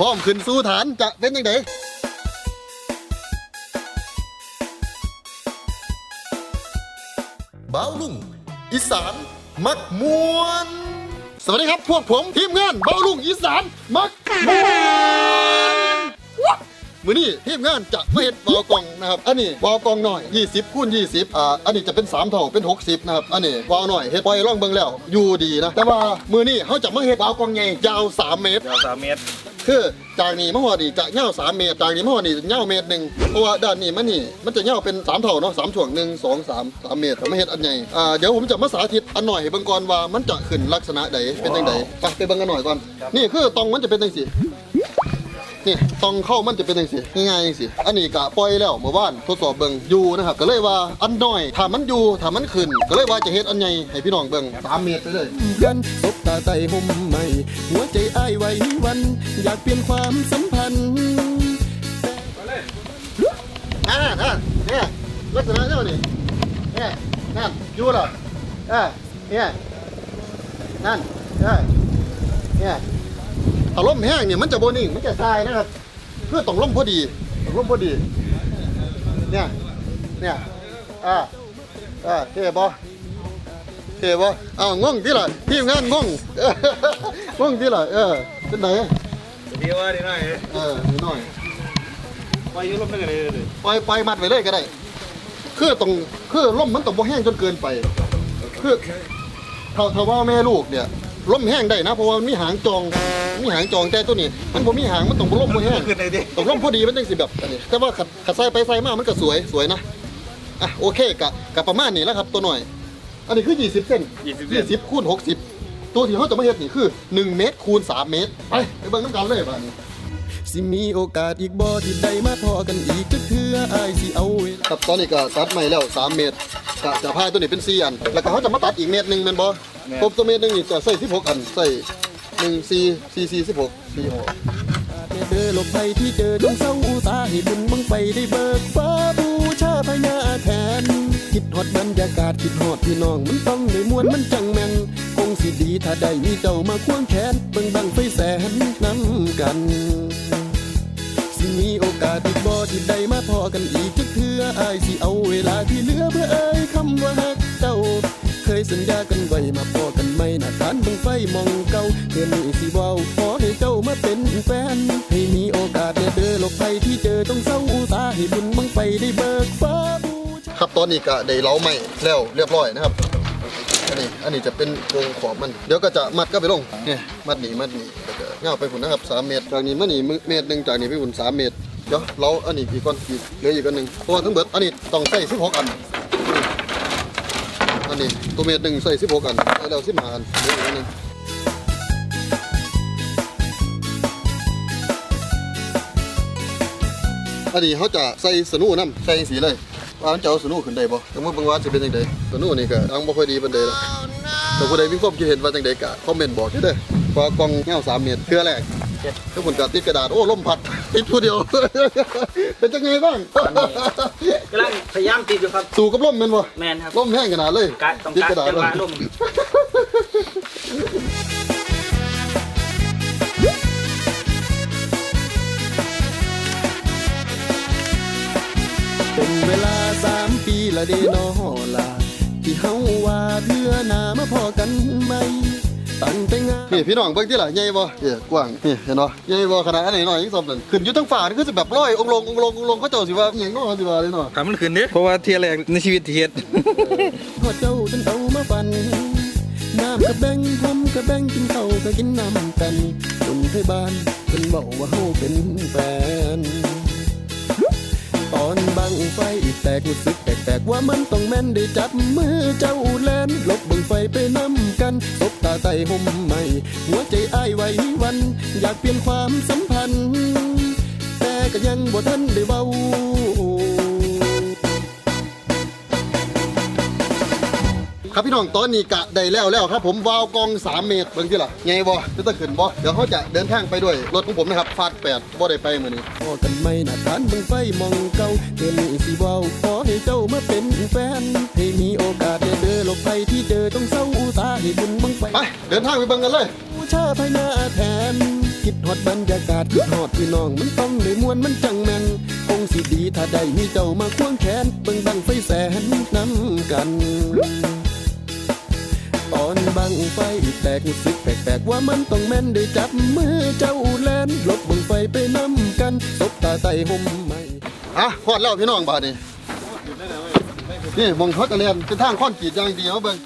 พร้อมขึ้นสู้ฐานจะเป็นยังไงบ้าลุงอีสาน มักมวน สวัสดีครับพวกผมทีมงานบ้าลุงอีสาน มักมวน มือนี้ทีมงานจะมาเห็ดวาวกล่องนะครับ อันนี้วาวกล่องหน่อย 20คูณ20 อ่า อันนี้จะเป็น 3 เท่าเป็น 60 นะครับ อันนี้วาวหน่อยเห็ดปล่อยร่องเบิ่งแล้ว อยู่ดีนะ แต่ว่ามือนี้เขาจะมาเห็ดวาวกล่องใหญ่ยาว 3 เมตร ยาวสามเมตร คือจากนี้มาหอดีจะเง่าสามเมตรจากนี้มาหอดีจะเง่าเมตรหนึ่งเพราะว่าด้านนี้มันนี่มันจะเง่าเป็นสามเท่าเนาะสามช่วงหนึ่งสองสามสามเมตรทำให้เห็ดอันใหญ่อ่าเดี๋ยวผมจะมาสาธิตอันหน่อยให้เบิ่งก่อนว่ามันจะขึ้นลักษณะใดเป็นจังใดไปไปเบิ่งกันหน่อยก่อน นี่คือตองมันจะเป็นจังซี่ นี่ตองเข้ามันจะเป็นจังซี่ง่ายๆจังซี่อันนี้กะปล่อยแล้วเมื่อวานทดสอบเบิ่งอยู่นะครับก็เลยว่าอันน้อยถ้ามันอยู่ถ้ามันขึ้น ก็เลยว่าจะเฮ็ดอันใหญ่ให้พี่น้องเบิ่งสามเมตรไปเลยกันสบตาใส่ห่มใหม่หัวใจอ้ายไว้วัน อยากเปลี่ยนความสัมพันธ์อ่านั่นเนี่ยลักษณะเจ้านี่เนี่ยนั่นอยู่เหรอเออเนี่ยนั่นเออเนี่ย ถ้าลมแห้งเนี่ยมันจะโบนิ่งมันจะทรายนะครับ เพื่อต้องลมพอดีต้องลมพอดี เนี่ยเนี่ยอ่าอ่าเท่บอเท่บออ้าวงงที่ละทีมงานงงเอองงที่ละเออเป็นไหนดีว่าดีหน่อยเออนิดหน่อยไปอยุลมได้กันเลยเลยปล่อยปล่อยมัดไว้เลยก็ได้คือตรงคือล่มมันต้องบ่แห้งจนเกินไป คือถ้าถ้าว่าแม่ลูกเนี่ย ล่มแห้งได้นะเพราะว่ามันมีหางจองมีหางจองแต่ตัวนี้ มันบ่มีหางมันต้องบ่ล่มบ่แห้งขึ้นเลยดิต้องล่มพอดีมันจังสิแบบอันนี้แต่ว่าขัดขัดใส่ไปใส่มามันก็สวยสวยนะอะโอเคกะกะประมาณนี้แล้วครับตัวหน่อย อันนี้คือ 20เส้นยี่สิบเดือน20คูณ60 ตัวที่เขาจะมาเฮ็ดนี่คือ 1 เมตรคูณ 3 เมตร ไปไปเบิ่งน้ำกันเลยบ้านี้ สิมีโอกาสอีกบ่ที่ได้มาพอกันอีกจะเคืออ้ายสิเอาเวลาครับตอนนี้ก็ตัดใหม่แล้ว 3 เมตรกะจะพายตัวนี้เป็น4อัน แล้วก็เขาจะมาตัดอีกเมตรหนึ่งแมันบ่ครบตัวเมตรหนึงนี่จะใส่16อันใส่1 4 4 4 16 4 6แม่เด้อหลบภัยที่เจอจงเศร้าอุตสาให้บุญบังไฟได้เบิกฟ้าบูชาพญาแทนคิดฮอดบรรยากาศคิดฮอดพี่น้องมันต้องได้มวนมันจังแม่นคงสิดีถ้าได้มีเจ้ามาควงแขนเบิ่งบังไฟแสนนำกัน สิมีโอกาสอีกบ่ที่ได้มาพอกันอีกจักเทื่ออายสิเอาเวลาที่เหลือเพื่อเอ่ยคำว่าฮักเจ้า เคยสัญญากันไว้มาพอกันไหมหน้าทานบังไฟมองเก่าเพื่อนี้สิเว้าขอให้เจ้ามาเป็นแฟน ให้มีโอกาสเด้เด้อหลบภัยที่เจอต้องเศร้าอุตสาให้บุญบังไฟได้เบิกฟ้าบูชาครับตอนนี้ก็ได้เล้าใหม่แล้วเรียบร้อยนะครับ อันนี้ อันนี้จะเป็นโครงขอบมัน เดี๋ยวก็จะมัดก็ไปลงเนี่ยมัดหนีมัดหนีแล้วก็เงาไปฝุ่นนะครับ3เมตร จากนี้มาหนีเมตรหนึ่งจากนี้ไปฝุ่น3เมตร เดี๋ยวเราอันนี้อีกก้อนอีกเหลืออีกอันหนึ่งเพราะว่าทั้งเบิดอันนี้ต้องใส่16อัน อันนี้ตัวเมตรหนึ่งใส่16อันแล้วเรา15อันเหลืออีกอันหนึ่งอันนี้เขาจะใส่สนูน้ำใส่สีเลย ว่ามันจะเอาสนูขึ้นได้บ่แต่เมื่อบางวันจะเป็นจังไดสนูนี่ก็อังบ่ค่อยดีปานใดหรอกแต่ผู้ใดมีความคิดเห็นว่าจังไดก็คอมเมนต์บอกด้วยเด้อว่ากล่องเงา3เมตรเครือแรกทุกคนก็ติดกระดาษโอ้ลมพัดติดผู้เดียว เป็นจังไงบ้างกำลังพยายามติดอยู่ครับ สู่กับลมแม่นบ่แมนครับลมแห้งขนาดเลยกะต้องติดการกระดาษจังหวะลม ละเดนอลาที่เฮาว่าเทื่อนามาพอกันไหมตั้งแต่งานนี่พี่น้องเบิ่งที่ล่ะใหญ่บ่นี่กว้างนี่เห็นบ่ใหญ่บ่ขนาดอันไหนหน่อยอีกสอบนั่นขึ้นอยู่ทั้งฝ่านี่คือสิแบบร้อยองค์ลงองค์ลงองค์ลงเขาเจ้าสิว่าอหยังเนาะสิว่าเลยเนาะถามมันขึ้นเดิเพราะว่าเที่ยแรกในชีวิตเทียดพอเจ้าจนเอามาฟันน้ำกระแบงผมกระแบงกินเข้าก็กินน้ำกันจนไทยบ้านเป็นบอกว่าเฮาเป็นแฟน ตอนบังไฟแตกรู้สึกแปลกๆว่ามันต้องแม่นได้จับมือเจ้าแลนลบบังไฟไปน้ำกันตบตาใต้ห่มใหม่ หัวใจอ้ายไว้วัน อยากเปลี่ยนความสัมพันธ์ แต่ก็ยังบ่ทันได้เบา ครับพี่น้องตอนนี้กะได้แล้วแล้วครับผมวาวกอง 3 เมตรเบิ่งที่ล่ะไงบ่จะต้องขึ้นบ่เดี๋ยวเขาจะเดินทางไปด้วยรถของผมนะครับฟาดแปดบ่ได้ไปมื้อนี้พอกันไม่หน้าทานบังไฟมองเก่าเธอนี่สิเว้าขอให้เจ้ามาเป็นแฟนให้มีโอกาสได้เด้อหลบภัยที่เจอต้องเศร้าอุตสาให้บุญบังไฟไปเดินทางไปเบิ่งกันเลยบูชาพญาแทนคิดฮอดบรรยากาศคิดฮอดพี่น้องมันต้องได้มวนมันจังแม่นคงสิดีถ้าได้มีเจ้ามาควงแขนเบิ่งบังไฟแสนนำกัน รู้สึกแปลกๆว่ามันต้องแม่นได้จับมือเจ้าแลนลบบังไฟไปน้ำกันตบตาไต่ห่มไม้อะฮอดแล้วพี่น้องบาดนี่นี่มองเขาจะเรียนเป็นทางค้อนกีดอย่างดีเอาเบิ่ง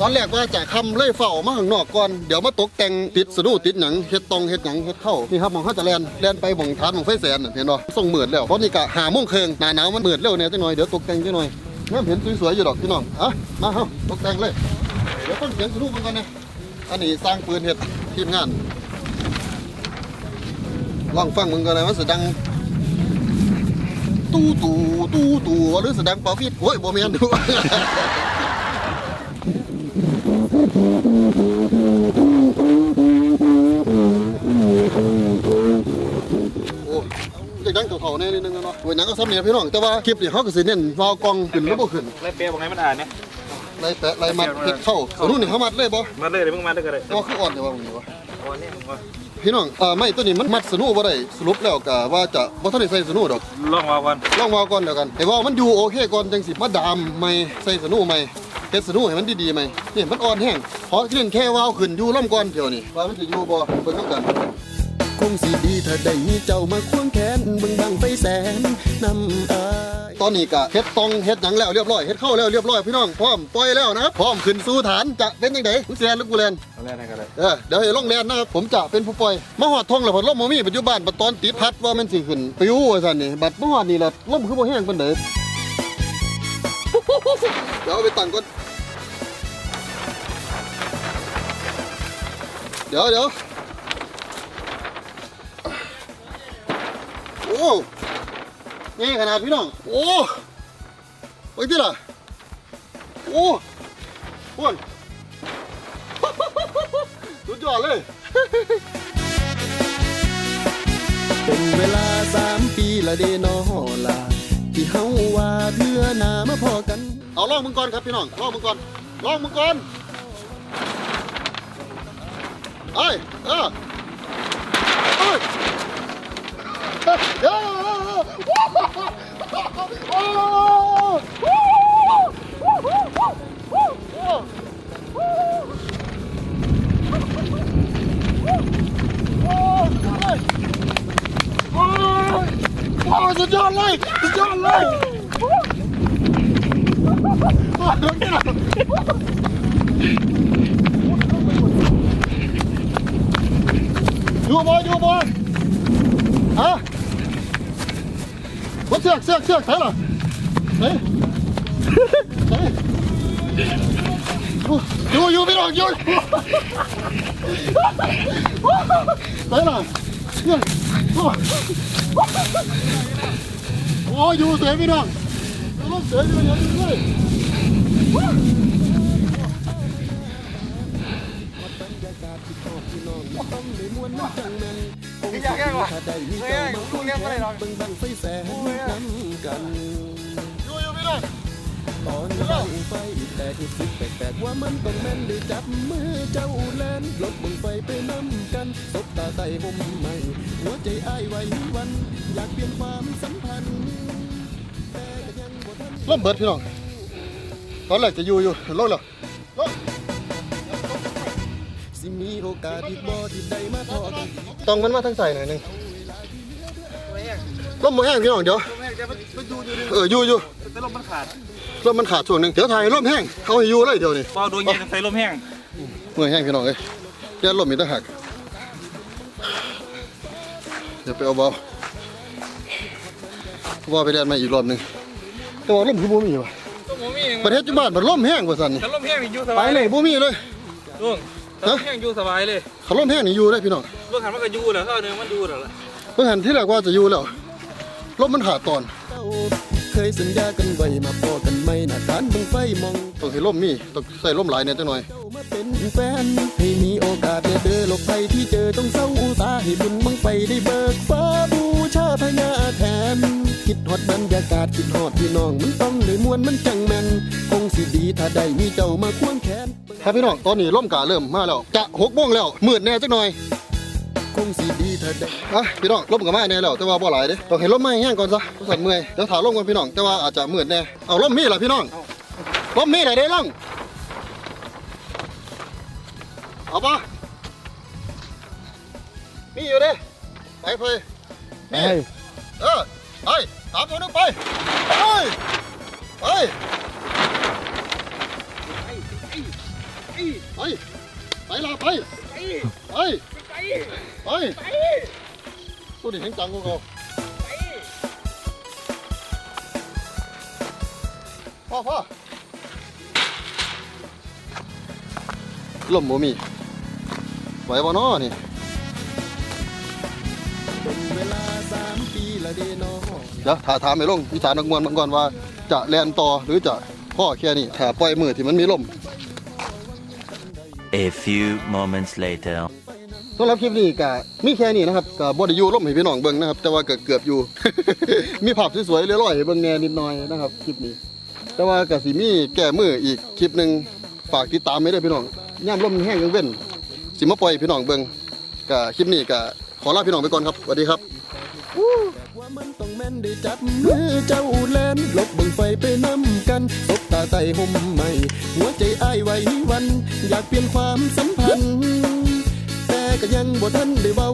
ตอนแรกว่าจะคำเล่ยเฝ้ามาข้างนอกก่อนเดี๋ยวมาตกแต่งติดสะดุติดหนังเฮ็ดตรงเฮ็ดหยังเฮ็ดเข้านี่ครับมองเขาจะเรียนเรียนไปมองฐานมองไฟแสนน่ะเห็นบ่ส่งหมืดแล้วเพราะนี่กะหาโมงเครึ่งหน้าหนาวมันหมืดเร็วเนี่ยจังหน่อยเดี๋ยวตกแต่งจังหน่อย ม่เห็นสวยๆอยู่ดอกพี่น้องอะมาเฮาตกแต่งเลย เดี๋ยวต้นเสียงสะดุมันกันนะอันนี้สร้างปืนเฮ็ดทีมงาน ลองฟังมึงกันเลยมันสดังตู้ตู่ตู้ตู่หรือแสดงเป่าฟีดโอ้ยบ่แม่นดู จะดังเถาๆแน่นิดนึงเนาะวันนั้นก็ซ้ำเนี่ยพี่น้องแต่ว่าคลิปนี่เขาก็สิเน้นวาวกองขึ้นแล้วบ่ขึ้นไล่เปียบอกไงมันอ่านเนี่ยไล่แปะไล่มัดเฮ็ดเข้าสนุนนี่เขามัดเลยบ่มาเลยเดี๋ยวมึงมาด้วยกันเลยว่าคืออ่อนแต่ว่ามึงนี่วะอ๋อเนี่ยมึงว่าพี่น้องเอ่อไม่ตัวนี้มันมัดสนุบ่ได้สรุปแล้วก็ว่าจะบ่ทันได้ใส่สนุดอกลองมาก่อนลองวาวก่อนเดี๋ยวกันแต่ว่ามันอยู่โอเคก่อนจังสิมาดามใหม่ใส่สนุใหม่เฮ็ดสนุให้มันดีๆใหม่นี่มันอ่อนแห้งขอเล่นแค่วาวขึ้นอยู่ล่ำก่อนเดี๋ยวนี้ว่ามันสิอยู่บ่เบิ่งนำกัน งสิดีถ้าได้มีเจ้ามาควงแขนเบิ่งบังไฟแสนนำอายตอนนี้ก็เฮ็ดตองเฮ็ดหยังแล้วเรียบร้อยเฮ็ดเข้าแล้วเรียบร้อยพี่น้องพร้อมปล่อยแล้วนะครับพร้อมขึ้นสู่ฐานจะเป็นจังไดมึงสิแลนหรือกูแลนเอาแรกกันเลยเออเดี๋ยวให้ลงแลนนะครับผมจะเป็นผู้ปล่อยมาหอดทงแล้วพอลมบ่มีปัจจุบันบัดตอนติดพัดว่ามันสิขึ้นปิวว่าซั่นนี่บัดมาหอดนี่ล่ะลมคือบ่แห้งปานใดเดี๋ยวเอาไปตั้งก่อนเดี๋ยวเดี๋ยว โอ้นี่ขนาดพี่น้อง โอ้ไปที่ล่ะโอ้พวนสุดยอดเลย เป็นเวลาสามปีละเดนอลาที่เฮาว่าเพื่อหนามาพอกัน เอาลองมึงก่อนครับพี่น้องลองมึงก่อนลองมึงก่อนไอ้ยเออเอ้ย เอ้ยเอ้ยโอ้โอ้ยสุดยอดเลยสุดยอดเลยอยู่บ่อยู่บ่ฮะ บ่เสือกเสือกเสือกใช่หรอเฮ้ยเฮ้ยอยู่อยู่พี่น้องอยู่ใช่หรอเนี่ะโอ้โอ้อยู่เสียพี่น้องอยู่เสีย พี่น้องอยู่เลยอยากแก้วะถ้าได้มีเจ้ามาควงแขนเบิ่งบังไฟแสนนำกันอยู่อยู่พี่น้องตอนบังไฟแต่รู้สึกแปลกๆว่ามันต้องแม่นได้จับมือเจ้าแลนลบบังไฟไปนำกันตบตาไต่ห่มใหม่หัวใจอ้ายไหววัน อยากเปลี่ยนความสัมพันธ์แต่ก็ยังบ่ทัน เริ่มเบิดพี่น้องตอนแรกจะอยู่อยู่ลงแล้วลง สิมีโอกาสอีกบ่ที่ได้มาพอกันต้องมันมาทางใส่หน่อยหนึงลมมาแห้งพี่น้องเดี๋ยวแม่จะไปดูอยู่ดิเอออยู่อยู่แต่ลมมันขาดลมมันขาดส่วนหนึ่งเดี๋ยวถ่ายลมแห้งเขาให้อยู่เลยเดี๋ยวนี้เบาดวงเย็นใส่ลมแห้งเมื่อยแห้งพี่น้องเอ้ยเดี๋ยวลมมีตะหักเดี๋ยวไปเอาเบาว่าไปเรียนมาอีกรอบหนึ่งแต่ว่าลมคือบ่มีว่ะต้องมีประเทศจุบันมันลมแห้งกว่าสันนี่แต่ลมแห้งนี่อยู่สไปบายเลยบ่มีเลยลุง แต่ลมแห้งอยู่สบายเลยเขาลมแห้งนี่อยู่เลยพี่น้องเมื่อขันมันก็อยู่แล้วเท่าเดิมมันอยู่แล้วล่ะเพิ่งหันที่แรกว่าจะอยู่แล้วลมมันขาดตอนเจ้าเคยสัญญากันไว้มาพอกันไหมหน้าฐานบังไฟมองต้องให้ลมมีต้องใส่ลมหลายเนี่ยจังหน่อยเจ้ามาเป็นแฟนให้มีโอกาสได้เจอโลกภัยที่เจอต้องเศร้าอุตสาห์ให้บุญบังไฟได้เบิกฟ้าบูชาพญาแทนคิดฮอดบรรยากาศคิดฮอดพี่น้องมันต้องได้มวนมันจังแม่นคงสิดีถ้าได้มีเจ้ามาควงแขน ครับพี่น้องตอนนี้ร่มกาเริ่มมาแล้วจะหกโมงแล้วมืดแน่จักหน่อยคงสิดีถ้าได้อะพี่น้องร่มกับมาแน่แล้วแต่ว่าบ่หลายเด้ต้องเห็นร่มไม้แห้งก่อนซะสั่นเมื่อยเดี๋ยวถาร่มก่อนพี่น้องแต่ว่าอาจจะมืดแน่เอาร่มมีเหรอพี่น้องร่มมีเหรอเด้ล่องเอาปะมีอยู่เด้ไปไปมีเออไปตามตัวนึงไปไปไป ไปไปลาไปไปไปตัวนี้แข็งจังกูเขาพ่อพ่อลมบ่มีไหวบ่นอนี่เนเวลาสามปีละเดนอเดี๋ยวถาถามไอ้ลงวิชานักมวยมันก่อนว่า จะแลนต่อหรือจะพ่อแค่นี้ถ้าปล่อยมือที่มันมีลม A few moments later. สำหรับคลิปนี้ก็มีแค่นี้นะครับก็บ่ได้อยู่ลมให้พี่น้องเบิ่งนะครับ แต่ว่าก็เกือบอยู่ มีภาพสวยๆเรื่อยๆให้เบิ่งแหน่นิดหน่อยนะครับคลิปนี้ แต่ว่าก็สิมีแก้มืออีกคลิปหนึงฝากติดตามไว้ด้วยพี่น้องย่ามลมแห้งยังเว้นสิมาปล่อยให้พี่น้องเบิ่งก็คลิปนี้ก็ขอลาพี่น้องไปก่อนครับสวัสดีครับ ว่ามันต้องแม่นได้จับมือเจ้าแลนลบเบิ่งไฟไปน้ำกันตบ ตาไตห่มใหม่ หัวใจอ้ายไว้วัน อยากเปลี่ยนความสัมพันธ์ แต่ก็ยังบ่ทันได้เบา